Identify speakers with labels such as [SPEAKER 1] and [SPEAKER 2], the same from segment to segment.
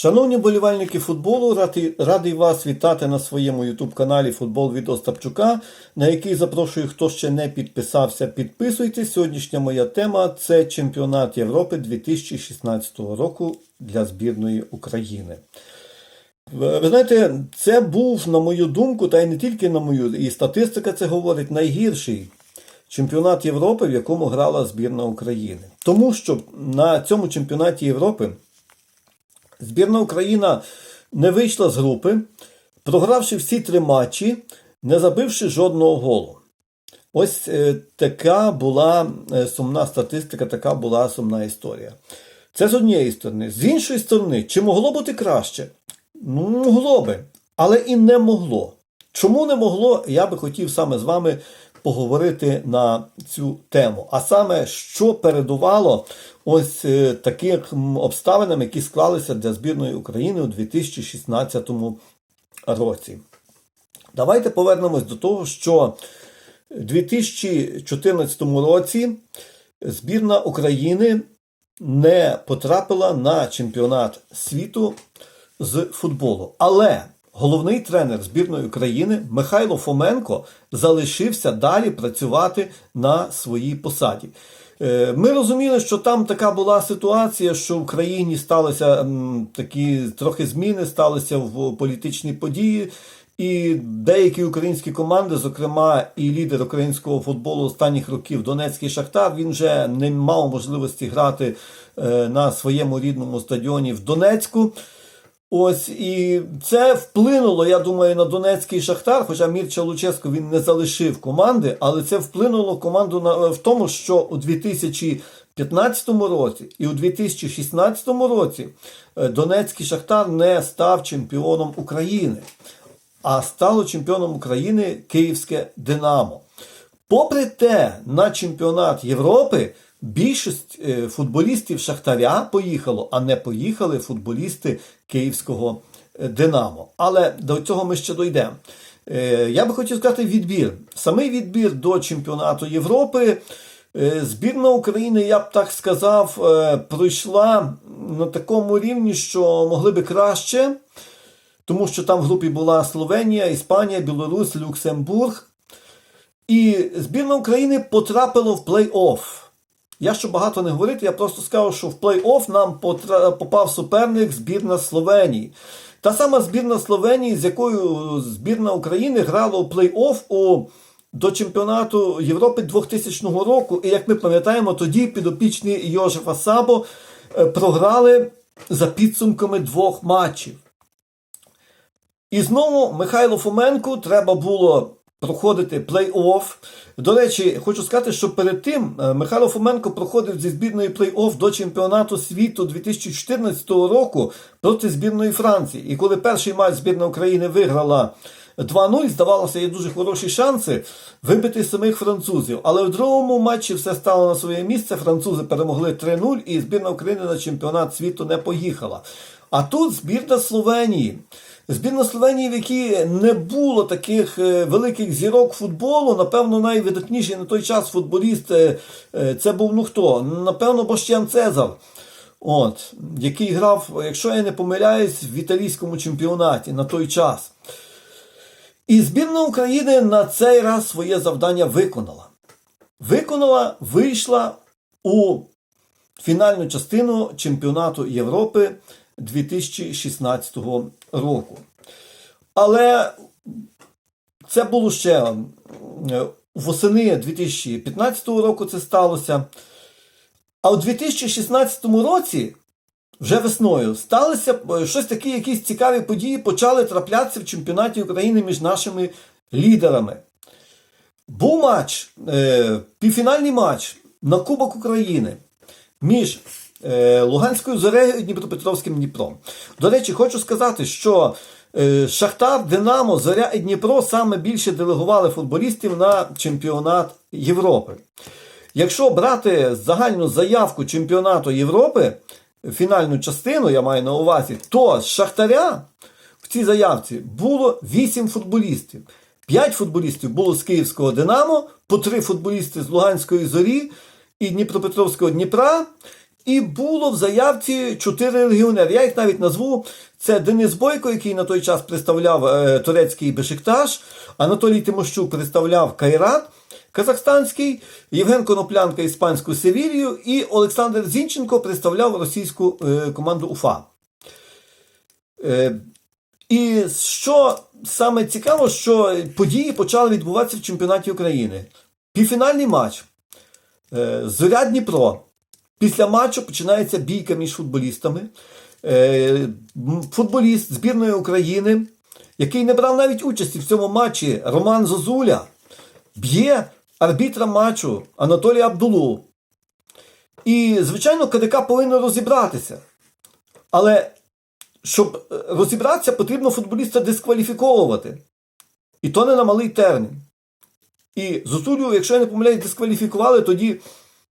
[SPEAKER 1] Шановні болівальники футболу, радий, вас вітати на своєму YouTube-каналі Футбол від Остапчука, на який запрошую, хто ще не підписався, підписуйтесь. Сьогоднішня моя тема це чемпіонат Європи 2016 року для збірної України. Ви знаєте, це був, на мою думку, та й не тільки на мою, і статистика це говорить, найгірший чемпіонат Європи, в якому грала збірна України. Тому що на цьому чемпіонаті Європи збірна Україна не вийшла з групи, програвши всі три матчі, не забивши жодного голу. Ось е, така була е, сумна статистика, така була сумна історія. Це з однієї сторони. З іншої сторони, чи могло бути краще? Ну, могло би, але і не могло. Чому не могло, я би хотів саме з вами поговорити на цю тему. А саме, що передувало ось е, таких м, обставинам, які склалися для збірної України у 2016 році. Давайте повернемось до того, що у 2014 році збірна України не потрапила на чемпіонат світу з футболу. Але головний тренер збірної України Михайло Фоменко залишився далі працювати на своїй посаді. Е, Ми розуміли, що там така була ситуація, що в країні сталися такі трохи зміни, сталися в політичні події. І деякі українські команди, зокрема і лідер українського футболу останніх років Донецький Шахтар, він вже не мав можливості грати е, на своєму рідному стадіоні в Донецьку. Ось і це вплинуло, я думаю, на Донецький Шахтар. Хоча Мірча Луческо він не залишив команди, але це вплинуло команду на в тому, що у 2015 році і у 2016 році е, Донецький Шахтар не став чемпіоном України, а стало чемпіоном України Київське Динамо. Попри те, на чемпіонат Європи більшість е, футболістів Шахтаря поїхало, а не поїхали футболісти Київського е, Динамо. Але до цього ми ще дійдемо. Е, Я би хотів сказати відбір. Самий відбір до чемпіонату Європи. Збірна України, я б так сказав, пройшла на такому рівні, що могли би краще, тому що там в групі була Словенія, Іспанія, Білорусь, Люксембург. І збірна України потрапила в плей-офф. Я щоб багато не говорити, я просто скажу, що в плей-офф нам попав суперник збірна Словенії. Та сама збірна Словенії, з якою збірна України грала у плей-офф у, до чемпіонату Європи 2000 року. І як ми пам'ятаємо, тоді підопічні Йожефа Сабо е, програли за підсумками двох матчів. І знову Михайло Фоменку треба було проходити плей-офф. До речі, хочу сказати, що перед тим е, Михайло Фоменко проходив зі збірної плей-офф до чемпіонату світу 2014 року проти збірної Франції. І коли перший матч збірна України виграла 2-0, здавалося, є дуже хороші шанси вибити самих французів. Але в другому матчі все стало на своє місце. Французи перемогли 3-0, і збірна України на чемпіонат світу не поїхала. А тут збірна Словенії. Збірна Словенії, в якій не було таких е, великих зірок футболу, напевно, найвидатніший на той час футболіст е, е, це був ну хто? Напевно, Бощан Цезар. От, який грав, якщо я не помиляюсь, в італійському чемпіонаті на той час. І збірна України на цей раз своє завдання виконала. Виконала, вийшла у фінальну частину чемпіонату Європи 2016 року. Але це було ще е, восени 2015 року це сталося. А у 2016 році, вже весною, сталося е, щось такі, якісь цікаві події почали траплятися в чемпіонаті України між нашими лідерами. Був матч, е, півфінальний матч на Кубок України між Луганською Зорею Дніпропетровським Дніпром. До речі, хочу сказати, що е, Шахтар, Динамо, Зоря і Дніпро саме більше делегували футболістів на чемпіонат Європи. Якщо брати загальну заявку чемпіонату Європи, фінальну частину, я маю на увазі, то з Шахтаря в цій заявці було 8 футболістів. 5 футболістів було з Київського Динамо, по 3 футболісти з Луганської зорі і Дніпропетровського Дніпра. І було в заявці чотири легіонери. Я їх навіть назву. Це Денис Бойко, який на той час представляв е, турецький Бешикташ, Анатолій Тимощук представляв Кайрат казахстанський, Євген Коноплянка іспанську Севілію і Олександр Зінченко представляв російську е, команду УФА. Е, і що саме цікаво, що події почали відбуватися в чемпіонаті України. Півфінальний матч. Е, Зоря Дніпро. Після матчу починається бійка між футболістами. Е, Футболіст збірної України, який не брав навіть участі в цьому матчі, Роман Зозуля, б'є арбітра матчу Анатолія Абдулу. І, звичайно, КДК повинен розібратися. Але щоб е, розібратися, потрібно футболіста дискваліфіковувати. І то не на малий термін. І Зозулю, якщо я не помиляюсь, дискваліфікували тоді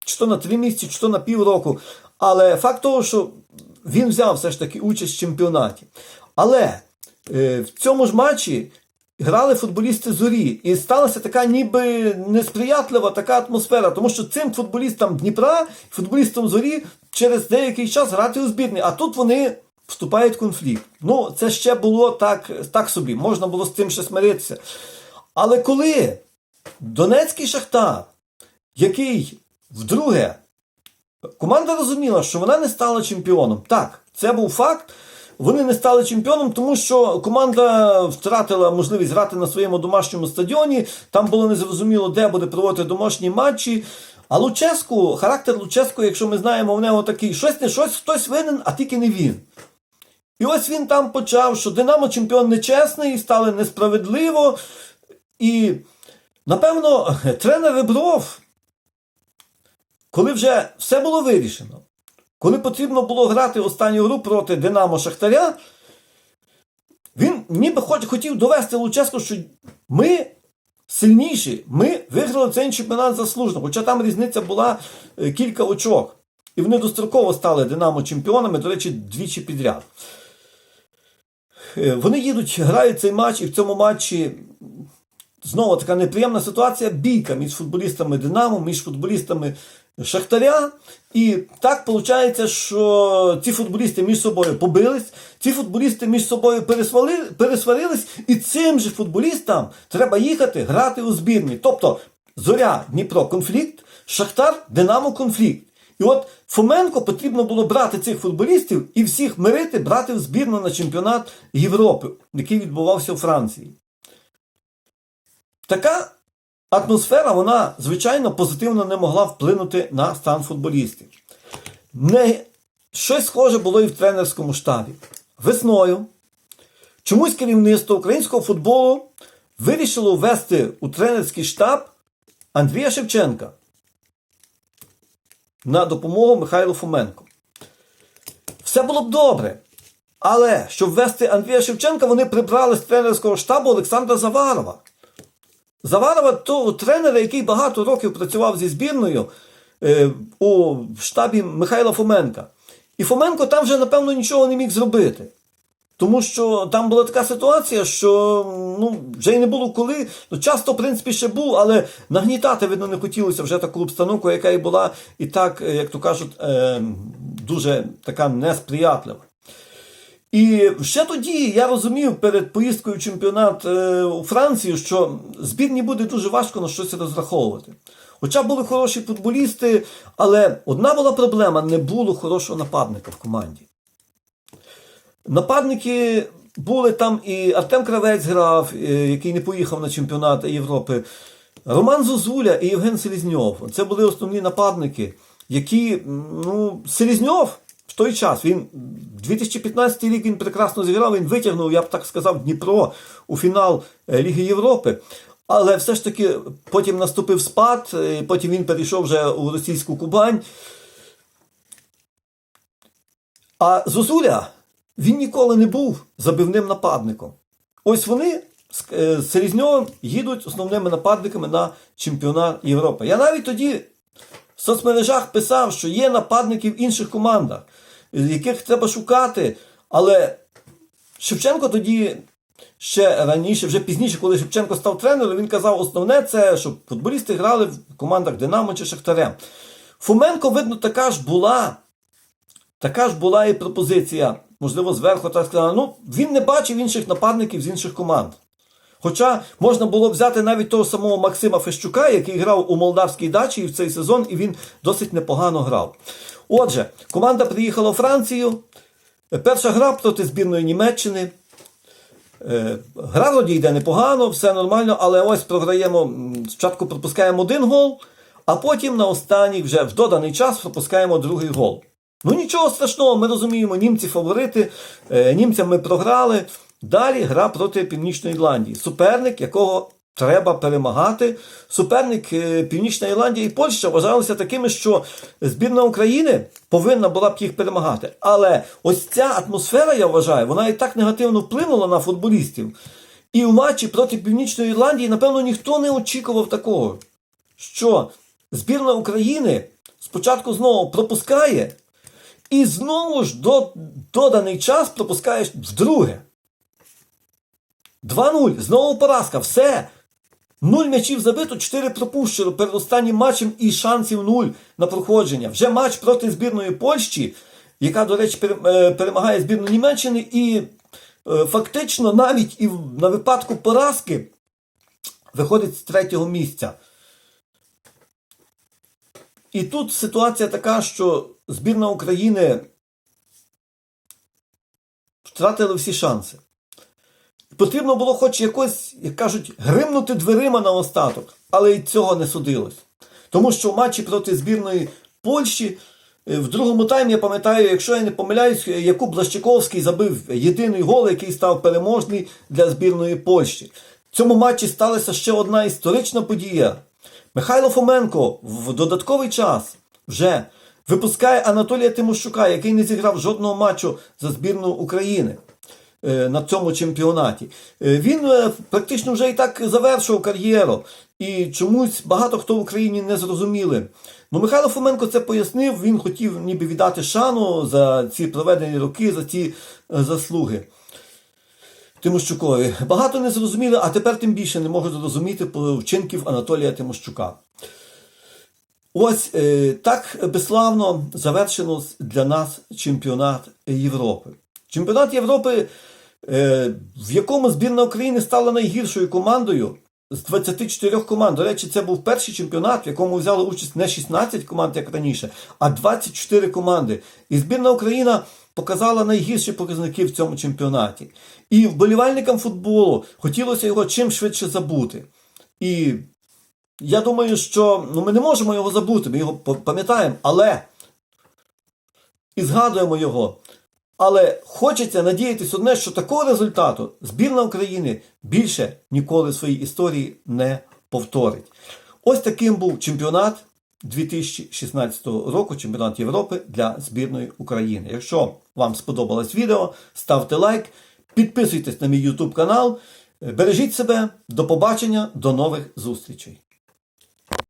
[SPEAKER 1] чи то на три місяці, чи то на півроку. Але факт того, що він взяв все ж таки участь в чемпіонаті. Але е, в цьому ж матчі грали футболісти зорі, і сталася така ніби несприятлива така атмосфера, тому що цим футболістам Дніпра, футболістам зорі через деякий час грати у збірні. А тут вони вступають в конфлікт. Ну, це ще було так, так собі, можна було з цим ще смиритися. Але коли Донецький Шахтар, який вдруге команда розуміла, що вона не стала чемпіоном. Так, це був факт. Вони не стали чемпіоном, тому що команда втратила можливість грати на своєму домашньому стадіоні. Там було незрозуміло, де буде проводити домашні матчі. А Луческу, характер Луческу, якщо ми знаємо, в нього такий щось не щось, хтось винен, а тільки не він. І ось він там почав, що Динамо чемпіон нечесний, стали несправедливо. І, напевно, тренер Ребров, коли вже все було вирішено, коли потрібно було грати останню гру проти Динамо Шахтаря, він ніби хоч хотів довести Луческу, що ми сильніші, ми виграли цей чемпіонат заслужено, хоча там різниця була е, кілька очок. І вони достроково стали Динамо чемпіонами, до речі, двічі підряд. Е, Вони їдуть, грають цей матч, і в цьому матчі знову така неприємна ситуація, бійка між футболістами Динамо, між футболістами Шахтаря. І так виходить, що ці футболісти між собою побились, ці футболісти між собою пересварились, і цим же футболістам треба їхати грати у збірні. Тобто Зоря, Дніпро конфлікт, Шахтар, Динамо конфлікт. І от Фоменко потрібно було брати цих футболістів і всіх мирити, брати в збірну на чемпіонат Європи, який відбувався у Франції. Така атмосфера, вона, звичайно, позитивно не могла вплинути на стан футболістів. Не... Щось схоже було і в тренерському штабі. Весною чомусь керівництво українського футболу вирішило ввести у тренерський штаб Андрія Шевченка на допомогу Михайлу Фоменко. Все було б добре. Але щоб ввести Андрія Шевченка, вони прибрали з тренерського штабу Олександра Заварова. Заварова того тренера, який багато років працював зі збірною е, у штабі Михайла Фоменка. І Фоменко там вже, напевно, нічого не міг зробити. Тому що там була така ситуація, що ну, вже й не було коли. Ну, часто, в принципі, ще був, але нагнітати, видно, не хотілося вже таку обстановку, яка і була, і так, е, як то кажуть, е, дуже така несприятлива. І ще тоді я розумів перед поїздкою в чемпіонат е, у Францію, що збірні буде дуже важко на щось розраховувати. Хоча були хороші футболісти, але одна була проблема: не було хорошого нападника в команді. Нападники були там і Артем Кравець грав, е, який не поїхав на чемпіонат Європи. Роман Зозуля і Євген Селізньов. Це були основні нападники, які, ну, Селізньов в той час, він 2015 рік він прекрасно зіграв, він витягнув, я б так сказав, Дніпро у фінал е, Ліги Європи. Але все ж таки потім наступив спад, е, потім він перейшов вже у російську Кубань. А Зозуля він ніколи не був забивним нападником. Ось вони з е, Селізньовим їдуть основними нападниками на чемпіонат Європи. Я навіть тоді в соцмережах писав, що є нападники в інших командах, яких треба шукати. Але Шевченко тоді ще раніше, вже пізніше, коли Шевченко став тренером, він казав, основне це, щоб футболісти грали в командах Динамо чи Шахтарем. Фоменко, видно, така ж була така ж була і пропозиція, можливо, зверху так сказали, ну, він не бачив інших нападників з інших команд. Хоча можна було взяти навіть того самого Максима Фещука, який грав у молдавській дачі в цей сезон, і він досить непогано грав. Отже, команда приїхала у Францію. Перша гра проти збірної Німеччини. Е, Гра вроді йде непогано, все нормально, але ось програємо. Спочатку пропускаємо один гол, а потім на останній вже в доданий час пропускаємо другий гол. Ну нічого страшного, ми розуміємо, німці фаворити, е, німцям ми програли. Далі гра проти Північної Ірландії. Суперник, якого треба перемагати. Суперник е, Північна Ірландія і Польща вважалися такими, що збірна України повинна була б їх перемагати. Але ось ця атмосфера, я вважаю, вона і так негативно вплинула на футболістів. І в матчі проти Північної Ірландії, напевно, ніхто не очікував такого, що збірна України спочатку знову пропускає, і знову ж до доданий час пропускаєш вдруге. 2-0. Знову поразка. Все. Нуль м'ячів забито, 4 пропущено перед останнім матчем і шансів нуль на проходження. Вже матч проти збірної Польщі, яка, до речі, е, перемагає збірну Німеччини, і е, фактично навіть і на випадку поразки виходить з третього місця. І тут ситуація така, що збірна України втратила всі шанси. Потрібно було хоч якось, як кажуть, гримнути дверима на остаток, але й цього не судилось. Тому що в матчі проти збірної Польщі е, в другому таймі, я пам'ятаю, якщо я не помиляюсь, Якуб Блащиковський забив єдиний гол, який став переможний для збірної Польщі. В цьому матчі сталася ще одна історична подія. Михайло Фоменко в додатковий час вже випускає Анатолія Тимощука, який не зіграв жодного матчу за збірну України е, на цьому чемпіонаті. Е, Він е, практично вже і так завершив кар'єру. І чомусь багато хто в Україні не зрозуміли. Ну, Михайло Фоменко це пояснив, він хотів ніби віддати шану за ці проведені роки, за ці е, заслуги. Тимощукові. Багато не зрозуміли, а тепер тим більше не можуть зрозуміти вчинків Анатолія Тимощука. Ось е, так безславно завершено для нас чемпіонат Європи. Чемпіонат Європи, е, в якому збірна України стала найгіршою командою з 24 команд. До речі, це був перший чемпіонат, в якому взяли участь не 16 команд, як раніше, а 24 команди. І збірна Україна показала найгірші показники в цьому чемпіонаті. І вболівальникам футболу хотілося його чим швидше забути. І я думаю, що ну, ми не можемо його забути, ми його пам'ятаємо, але і згадуємо його. Але хочеться надіятись одне, що такого результату збірна України більше ніколи в своїй історії не повторить. Ось таким був чемпіонат 2016 року, чемпіонат Європи для збірної України. Якщо вам сподобалось відео, ставте лайк, підписуйтесь на мій YouTube канал, бережіть себе, до побачення, до нових зустрічей.